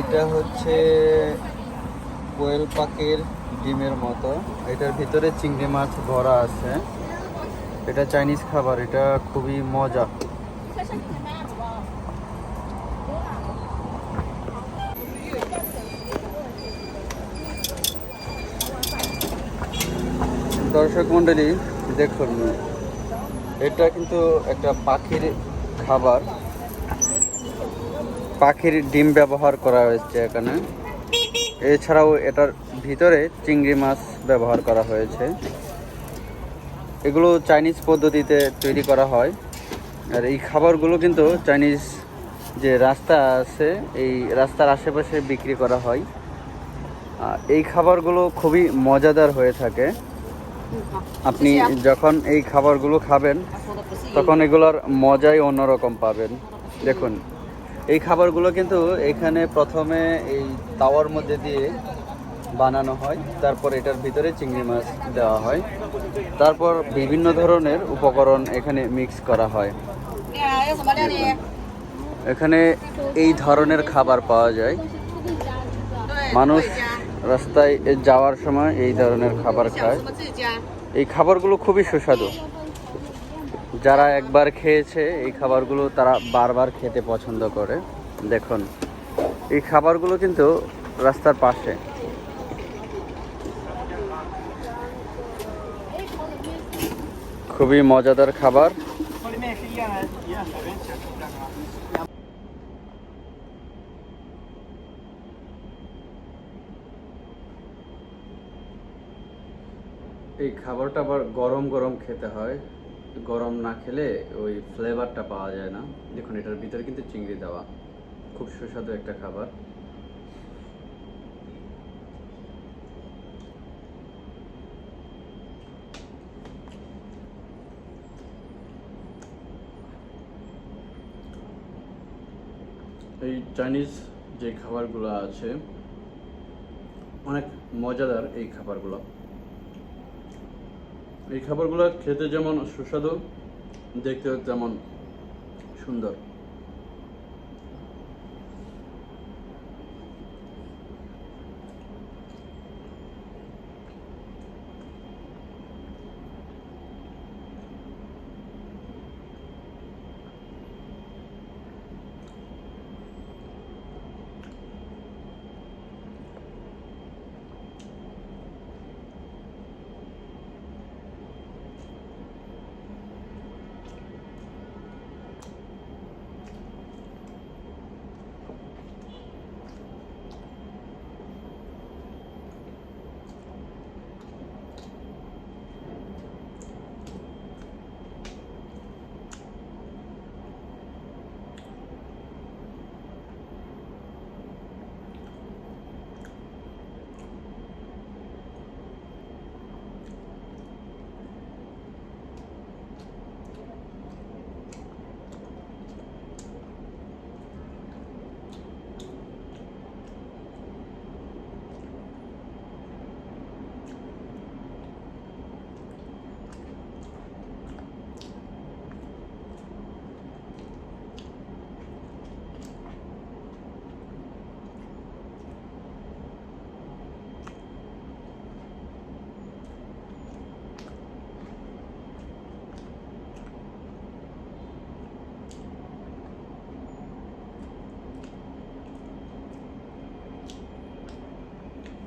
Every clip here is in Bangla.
এটা হচ্ছে কোয়েল পাখির ডিমের মতো। এটার ভিতরে চিংড়ি মাছ ভরা আছে। এটা চাইনিজ খাবার, এটা খুবই মজা। দর্শক মণ্ডলী, দেখুন, এটা কিন্তু একটা পাখির খাবার। পাখির ডিম ব্যবহার করা হয়েছে এখানে। এছাড়াও এটার ভিতরে চিংড়ি মাছ ব্যবহার করা হয়েছে। এগুলো চাইনিজ পদ্ধতিতে তৈরি করা হয়। আর এই খাবারগুলো কিন্তু চাইনিজ যে রাস্তা আছে, এই রাস্তার আশেপাশে বিক্রি করা হয়। এই খাবারগুলো খুবই মজাদার হয়ে থাকে। আপনি যখন এই খাবারগুলো খাবেন, তখন এগুলোর মজাই অন্যরকম পাবেন। দেখুন এই খাবারগুলো কিন্তু এখানে প্রথমে এই তাওয়ার মধ্যে দিয়ে বানানো হয়। তারপর এটার ভিতরে চিংড়ি মাছ দেওয়া হয়। তারপর বিভিন্ন ধরনের উপকরণ এখানে মিক্স করা হয়। এখানে এই ধরনের খাবার পাওয়া যায়। মানুষ রাস্তায় যাওয়ার সময় এই ধরনের খাবার খায়। এই খাবারগুলো খুবই সুস্বাদু। যারা একবার খেয়েছে, এই খাবারগুলো তারা বারবার খেতে পছন্দ করে। দেখুন, এই খাবারগুলো কিন্তু রাস্তার পাশে। খুবই মজাদার খাবার। এই খাবারটা আবার গরম গরম খেতে হয়। গরম না খেলে ওই ফ্লেভারটা পাওয়া যায় না। দেখুন, এটার ভিতরে কিন্তু চিংড়ি দেওয়া। খুব সুস্বাদু একটা খাবার। এই চাইনিজ যে খাবারগুলো আছে, অনেক মজাদার এই খাবারগুলো। এই খাবারগুলো খেতে যেমন সুস্বাদু দেখতে তেমন সুন্দর।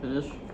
Finish.